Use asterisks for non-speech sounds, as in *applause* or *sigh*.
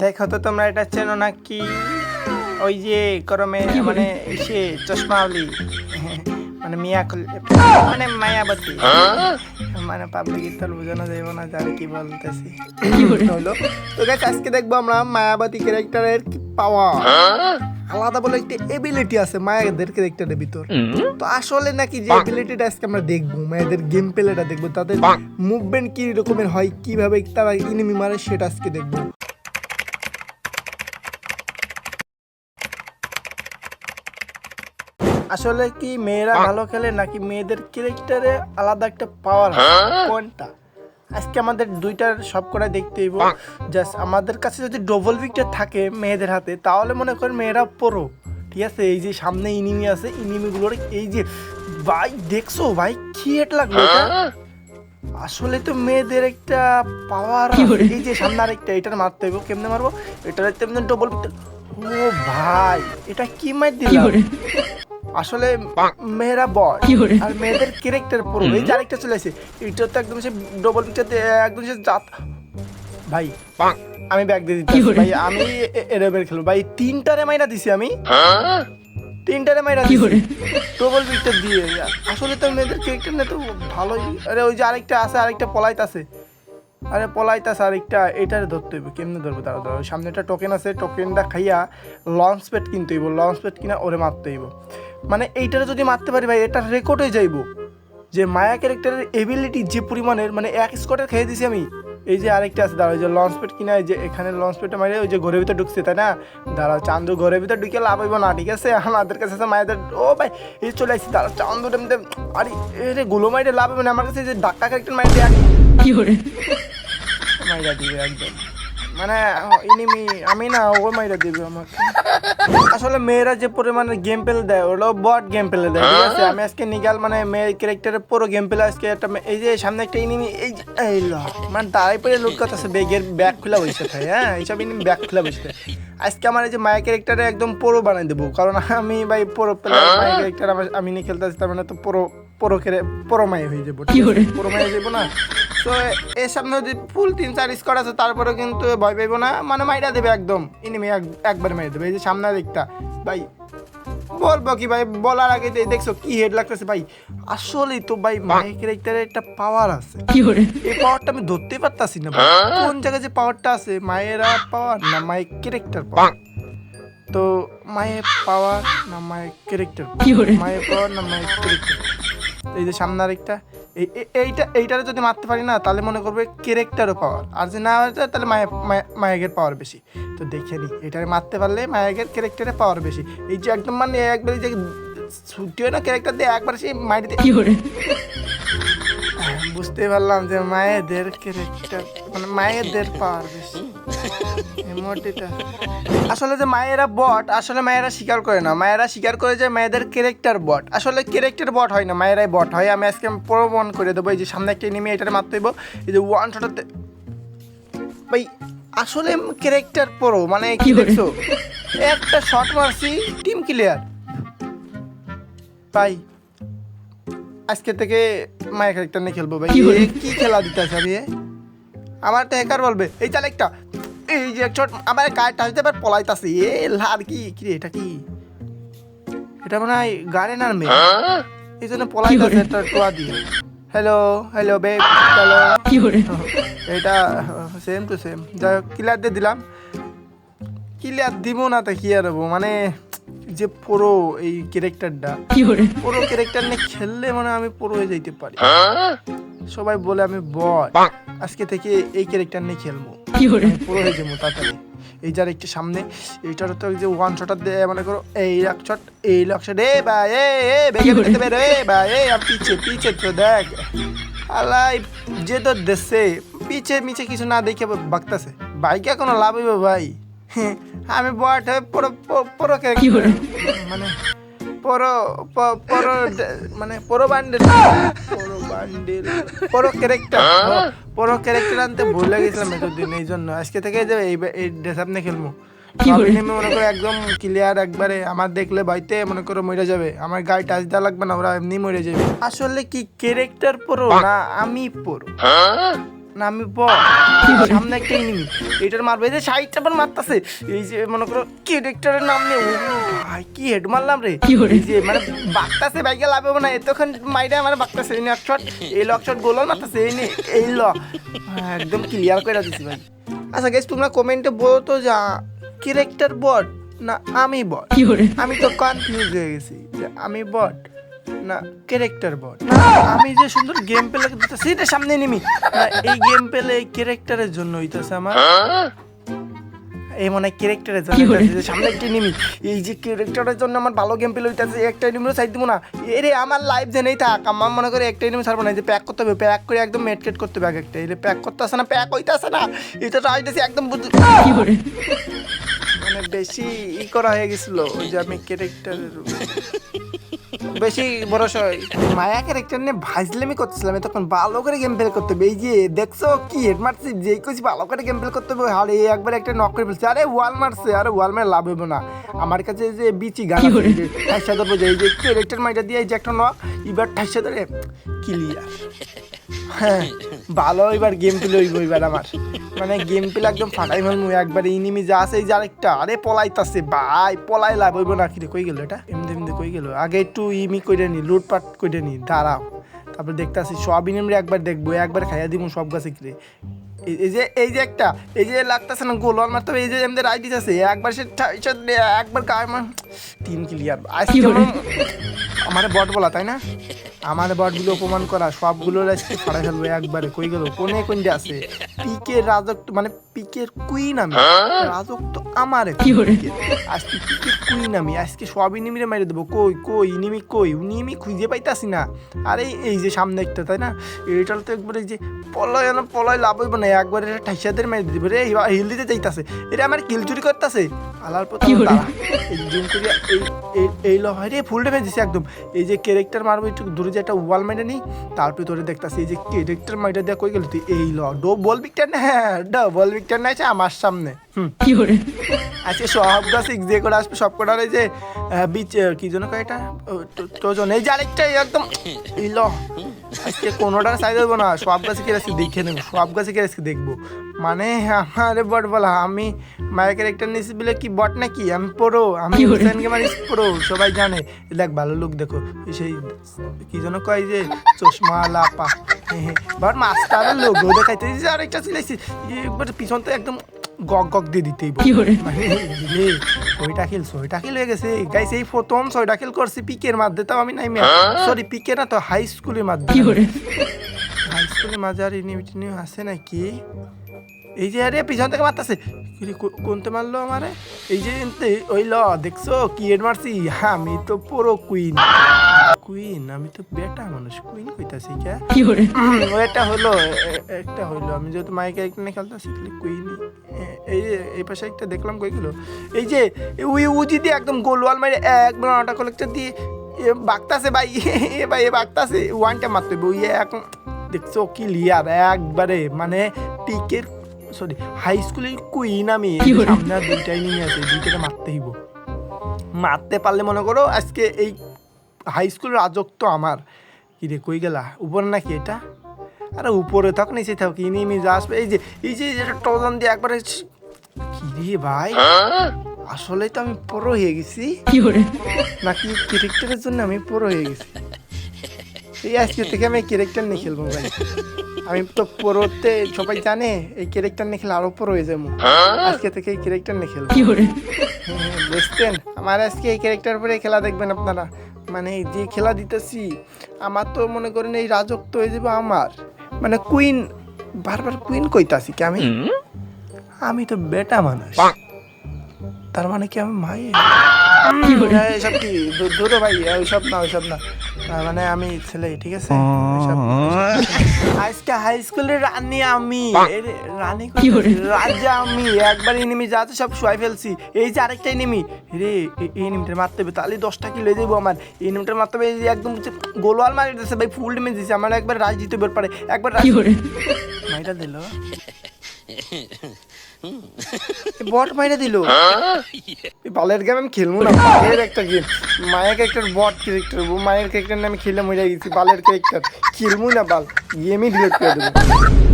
দেখো তো তোমরা এটা চেনো নাকি? ওই যে গরমে মানে সে চশমাওয়ালি মানে মিয়া মানে মায়াবতী। মানে পাবলিক ইত্যাদি বোঝানো যাইব না জানি কি বলতেছি। হলো তো গাছ আজকে দেখব আমরা মায়াবতী ক্যারেক্টারের কি পাওয়া আলাদা বলে একটা এবিলিটি আছে মায়াদের ক্যারেক্টারের ভিতর তো আসলে নাকি যে এবিলিটিটা আজকে আমরা দেখব মায়েদের গেম প্লেটা দেখব তাদের মুভমেন্ট কি রকমের হয় কীভাবে তারা ইনিমি মারে সেটা আজকে দেখব। আসলে কি মেয়েরা ভালো খেলে নাকি মেয়েদের ক্যারেক্টারে আলাদা একটা পাওয়ার কোনটা? আজকে আমাদের দুইটার সব করে দেখতে হইব। জাস্ট আমাদের কাছে যদি ডবল উইকটা থাকে মেয়েদের হাতে তাহলে মনে করেন মেয়েরা পড়ো ঠিক আছে? এই যে সামনে ইনিমি আছে ইনিমিগুলোর এই যে ভাই দেখছ? ভাই কি হেট লাগল এটা? আসলে তো মেয়েদের একটা পাওয়ার এই যে সামনে আরেকটা এটার মারতে হইব কেমনে মারবো? এটার তেমনি ডবল ও ভাই এটা কি মার দিলাম? আসলে মেয়েরা বয়। আর মেয়েদের ক্যারেক্টার পুরো। এই যে আরেকটা চলে আসে এটা তো একদম সে ডবল পিকচার একদম সে জাত। ভাই আমি ব্যাগ দিয়ে দিচ্ছি। ভাই আমি এরবের খেলব। ভাই তিনটারে মাইরা দিছি আমি। তিনটারে মাইরা দিছি। ডবল পিকচার দিয়ে। আসলে তো মেয়েদের ক্যারেক্টার না তো ভালোই আরে ওই যে আরেকটা আছে আরেকটা পলাইত আছে। আরে পলাইতাছে আরেকটা এটারে ধরতে হইব। কেমনে ধরবো? তারা ধরো সামনে একটা টোকেন আছে। টোকেনটা খাইয়া লঞ্চ প্যাড কিনতে হইব। লঞ্চ প্যাড কিনা ওরে মারতে হইব। মানে এইটারে যদি মারতে পারি ভাই এটা রেকর্ড হয়ে যাইব। যে মায়া ক্যারেক্টারের এবিলিটি যে পরিমাণের মানে এক স্কোয়াডের খেয়ে দিছি আমি। এই যে আরেকটা আছে দাঁড়াও ওই যে লঞ্চ প্যাড কিনা যে এখানে লঞ্চ প্যাডটা মারে ওই যে ঘরের ভিতরে ঢুকছে তাই না? দাঁড়াও চান্দু ঘরের ভিতরে ঢুকে লাভ হইব না ঠিক আছে? আমাদের কাছে আছে মায়েদের ও ভাই এই চলে আসছি দাঁড়াও চান্দু টেমতে আরে এ রে গুলো মাইরে লাভ হবে না আমার কাছে যে ডাক্কা ক্যারেক্টার মাইরে মাইরা দিবে একদম। মানে ইনিমি আমি না ও মাইরা দিবে আমাকে। আসলে মেয়েরা যে পরিমাণে গেম পেলে দেয় ওগুলো বট গেম পেলে দেয় ঠিক আছে? আমি আজকে নিগাল মানে মেয়ের ক্যারেক্টারের পুরো গেম পেলে আজকে একটা এই যে সামনে একটা ইনিমি এই যে এই ল মানে দাঁড়াই পড়ে লুট কথা আছে ব্যাগের ব্যাগ খোলা বসে থাকে হ্যাঁ? এইসব ইনিমি ব্যাগ খোলা বসে থাকে। আজকে আমার এই যে মায়ের ক্যারেক্টারে একদম পুরো বানাই দেবো কারণ আমি ভাই পুরো পেলে মায়ের ক্যারেক্টার আমি নিয়ে খেলতে আসি তার মানে তো পুরো পুরো পুরো মায়ে হয়ে যাব পুরো মায়ে হয়ে যাব না? তো এর সামনে যদি ফুল তিন চার স্কোয়াড আছে তারপরে কিন্তু ভয় পাইবো না। মানে মাইরা দেবে একদম। ইনিমি একবার মাইরা দেবে। এই যে সামনে দিকটা। ভাই বলব কি ভাই? বলার আগে যে দেখছ কি হেড লাগতেছে ভাই? আসলেই তো ভাই মায়ের ক্যারেক্টারের একটা পাওয়ার আছে। এই পাওয়ারটা আমি ধরতে পারতাছি না ভাই। কোন জায়গায় যে পাওয়ারটা আছে মায়েরা পাওয়ার না মায়ের ক্যারেক্টার পাওয়ার তো মায়ের পাওয়ার না মায়ের ক্যারেক্টার মায়ের পাওয়ার না মায়ের ক্যারেক্টার এই যে সামনে আরেকটা এইটা এইটারে যদি মারতে পারি না তাহলে মনে করবে ক্যারেক্টারও পাওয়ার আর যদি না মারতে তাহলে মায়ের মায়াগের পাওয়ার বেশি। তো দেখে নিই এটারে মারতে পারলে মায়াগের ক্যারেক্টারে পাওয়ার বেশি। এই যে একদম মানে একবার যে ছুটি হয় না ক্যারেক্টার দিয়ে একবার সেই মাইরে দিয়ে বুঝতে পারলাম যে মায়েদের ক্যারেক্টার মানে মায়েদের পাওয়ার বেশি। আসলে যে মায়েরা বট আসলে মায়েরা স্বীকার করে না। মায়েরা স্বীকার করে যে মায়েদের ক্যারেক্টার বট। আসলে ক্যারেক্টার বট হয় না মায়েরাই বট হয়। আমি আজকে প্রমাণ করে দেবো এই যে সামনে একটা নেমে এটার দেবো। এই যে ওয়ান শটাতে ভাই আসলে ক্যারেক্টার প্রো মানে কি দেখছ? একটা শট মারছি টিম ক্লিয়ার ভাই আজকে থেকে মায়ের ক্যারেক্টার নিয়ে খেলব ভাই। কি খেলা দিতে আমি আমার তো হ্যাকার বলবে। এই চাল একটা। যে আমার গায়ে পলাইতাছে। এ লার কি? কি রে এটা কি? এটা মনে হয় গার্ডেনার মেয়ে এই জন্য পলাইতাছে একটা টোয়া দিয়ে। হ্যালো হ্যালো বেব হ্যালো এটা সেম টু সেম যাই হোক ক্লিয়ার দিয়ে দিলাম। ক্লিয়ার দিব না তো কি আর হব? মানে যে পুরো এই ক্যারেক্টারটা পুরো ক্যারেক্টার নিয়ে খেললে মানে আমি পুরো হয়ে যাইতে পারি। সবাই বলে আমি বয় আজকে থেকে এই ক্যারেক্টার নিয়ে খেলব। *laughs* পুরো এই যার একটু সামনে এইটার তো যে ওয়ান শটার দেয় মনে করো এই এক শট এই এক শট এ বা এ এ বেগে বেগে বেরো এ বা এ আর পিছে পিছে তো দেখ। আলাই যে তো দেশে পিছে মিছে কিছু না দেখে বাগতাছে বাইকে কোনো লাভ হইব ভাই? *laughs* আমি বট হয়ে পুরো পুরো-। মানে পুরো পুরো মানে পুরো বান্ডেল পুরো বান্ডেল পুরো ক্যারেক্টার পুরো ক্যারেক্টার আনতে ভুলে গেছিলাম এতদিন এই জন্য। আজকে থেকে যে এই ড্রেস খেলব মনে করো একদম ক্লিয়ার একবারে। আমার দেখলে বাইতে মনে করো মরে যাবে। আমার গায়ে টাচ দেওয়া লাগবে না ওরা এমনি মরে যাবে। আসলে কি ক্যারেক্টার পুরো না আমি পুরো? না আমি বট সামনে একটা এনিমি এটার মারবে এই যে সাইড চাপার মারতাছে। এই যে মনে করো ক্যারেক্টারের নাম নেই ভাই কি হেড মারলাম রে। এই যে মানে বাগতাছে বাইকে লাভ না। এতক্ষণ মাইরে আমার বাগতাছে এই এক শট এই লক শট গোলাল মারতাছে এই এই ল একদম ক্লিয়ার করে দিছি ভাই। আচ্ছা গেস তোমরা কমেন্টে বলো তো যা ক্যারেক্টার বট না আমি বট আমি তো কনফিউজ হয়ে গেছি যে আমি বট না ক্যারেক্টার বট আমি যে সুন্দর গেম পেলে সেটা সামনে নিমি। না এই গেম পেলে এই ক্যারেক্টারের জন্য হইতেছে আমার। এই মনে ক্যারেক্টারের জন্য সামনে একটা নিমি। এই যে ক্যারেক্টারের জন্য আমার ভালো গেম পেলে হইতাছে একটা নিমিরও সাইড দিব না। এরে আমার লাইফ জেনেই থাক আমার মনে করে একটা নিমি ছাড়বো না যে প্যাক করতে হবে প্যাক করে একদম মেটকেট করতে হবে এক একটা এই প্যাক করতে আসে না প্যাক হইতাছে না। এটা তো হইতাছে একদম বুঝ- মানে বেশি ই করা হয়ে গেছিল ওই যে আমি ক্যারেক্টারের বেশি বড় মায়া ক্যারেক্টার নিয়ে ভাজলেমি করতেছিলাম তখন ভালো করে গেম প্লে করতে হবে। এই যে দেখছ কি হেড মারছি যে কিছু ভালো করে গেম প্লে করতে হবে আর এই একবার একটা নক করে ফেলছে। আরে ওয়াল মারছে আরে ওয়াল মারে লাভ হবে না। আমার কাছে যে বিচি গান যে ঠাইসা ধরবো যে এই যে ক্যারেক্টার মাইটা দিয়ে এই যে একটা নক এবার ঠাইসা ধরে ক্লিয়ার হ্যাঁ ভালো এবার গেম প্লে হইব এবার আমার। মানে গেম প্লে একদম ফাটাই ফেলমু একবার ইনিমি যা আছে এই যে আরেকটা। আরে পলাইতাছে ভাই পলাই লাভ হইব না। কি রে কই গেল এটা? এমনি। কই গেল। আগে একটু ইমি করে নি, লুটপাট করে নি, দাঁড়াও। তারপর দেখতাছি সবই ইনিমরে একবার দেখব, একবার খাইয়া দিব সব গাছে কিরে। এই- যে এই যে একটা, এই যে লাগতেছে না গোল আমার মারতে এই যে আমাদের রাইডিস আছে একবার সে একবার কায় তিন ক্লিয়ার। আজকে আমার- বট বলা তাই না? আমার বটগুলো অপমান করা সবগুলো আজকে ফাড়া ফেলব একবারে কই গেল? কোনে কোনটা আছে? পিকের রাজত্ব মানে পিকের কুইন আমি। রাজত্ব আমার আজকে পিকের কুইন আমি। আজকে সব ইনিমিরে মেরে দেবো। কই কই ইনিমি কই? ইনিমি খুঁজে পাইতাছি না। আরে এই যে সামনে একটা তাই না? এটার তো একবারে যে পলয় না পলয় লাভ হইব না। একবারে এটা ঠাইসাদের মেরে দিব রে। হিল দিতে যাইতাছে। এটা আমার কিল চুরি করতেছে। আলার পর এই জুম এই এই- ল হয় রে ফুল ড্যামেজ দিছে একদম। এই যে ক্যারেক্টার মারবো একটু দূরে যে একটা ওয়াল মেরে নিই তারপরে তোরে দেখতাছি এই যে ক্যারেক্টার মাইটা দেয়া কই গেল তুই? এই ল ডো বল বিকটার না হ্যাঁ ডবল বিকটার না আছে আমার সামনে। হুম। আজকে সব গাছ যে করে আসবে সব কটার এই যে বীজ কি জন্য কয় এটা? টোজন এই যে আরেকটা একদম এই ল। আজকে কোনোটার সাইজ দেবো না সব গাছে কে আজকে দেখে নেব সব গাছে কে আজকে দেখব। মানে আমার বট বলা আমি মায়ের ক্যারেক্টার নিয়েছি বলে কি বট নাকি? আমি পড়ো আমি হুসেন গেমার পড়ো সবাই জানে। দেখ ভালো লোক দেখো। সেই কি যেন কয় যে চশমা লাপা বাট মাস্টারের লোক দেখাইতে এই যে আরেকটা সিলাইছি। একবার পিছন তো একদম গক গক দিয়ে দিতেই বল। ছয়টা খেল ছয়টা খেল হয়ে গেছে। গাইস এই প্রথম ছয়টা খেল করছি পিকের মাধ্যমে তাও আমি নাই সরি পিকে না তো হাই স্কুলের মাধ্যমে। হাই স্কুলের মাঝে আর ইউনিভার্সিটি আছে নাকি? এই যে আরে পিছন থেকে মারতাছে। কোনতে মারলো আমারে? এই যে ওই ল দেখছ? কি এড মারছি? আমি তো পুরো কুইন কুইন আমি তো বেটা মানুষ। কুইন কইতাছি কে? ওইটা হলো এ- এ- একটা হইল। আমি যেহেতু মাইকে নিয়ে খেলতেছি কুইন এই যে এই পাশে একটা দেখলাম কই গেল। এই যে উই উজি দিয়ে একদম গোলওয়াল মারে একবার আটা কলেক্টর দিয়ে এ বাগতাছে ভাই। এ ভাই এ বাগতাছে। ওয়ানটা মারতে ওই এখন দেখছ কি লিয়ার একবারে মানে পিকের সরি হাই স্কুলের কুইন আমি। সামনে আর দুইটাই নিয়ে আছে দুইটাকে মারতে হইব। মারতে পারলে মনে করো আজকে এই হাই স্কুল রাজত্ব আমার। কি রে কই গেলা? উপরে নাকি এটা? আরে উপরে থাক নিচে থাক ইনি মি যা আসবে। এই যে এই যে এটা টজন দিয়ে একবারে কি রে ভাই? আসলে তো আমি পড়ো হয়ে গেছি। নাকি ক্যারেক্টারের জন্য আমি পড়ো হয়ে গেছি? এই আজকে থেকে আমি ক্যারেক্টার নিয়ে খেলব ভাই। আমি তো পড়োতে সবাই জানে এই ক্যারেক্টার নিয়ে খেলে আরও পড়ো হয়ে যাব। আজকে থেকে এই ক্যারেক্টার নিয়ে খেলব। হ্যাঁ, বুঝতেন আমার আজকে এই ক্যারেক্টার পরে খেলা দেখবেন আপনারা। মানে যে খেলা দিতেছি আমার তো মনে করেন এই রাজত্ব হয়ে যাবে আমার। মানে কুইন বারবার কুইন কইতাছি কি আমি? আমি তো বেটা মানুষ। তার মানে কি আমি মাই এইসব কি? দূ- ভাই ওইসব না ওইসব না। মানে আমি ছেলে ঠিক আছে? আজকে হাই স্কুলের রানী আমি। রানী রাজা আমি। একবার এনিমি যা আছে সব শুয়াই ফেলছি। এই যে আরেকটা এনিমি রে এই এনিমিটার মারতে হবে তাহলে দশটা কিলো দেবো আমার। এই এনিমিটার মারতে হবে একদম গোলওয়াল মারি দিতেছে ভাই ফুল ডেমেজ দিছে। আমার একবার রাজ দিতে বের পারে। একবার রাজ মাইটা দিল। বট মাইরে দিল। বালের গেম আমি খেলব না বালের একটা গেম মায়ের ক্যারেক্টার বট ক্যারেক্টার মায়ের ক্যারেক্টার আমি খেলে মরে গেছি, বালের ক্যারেক্টার খেলব না বাল গেমই ডিলেট করে দেবো।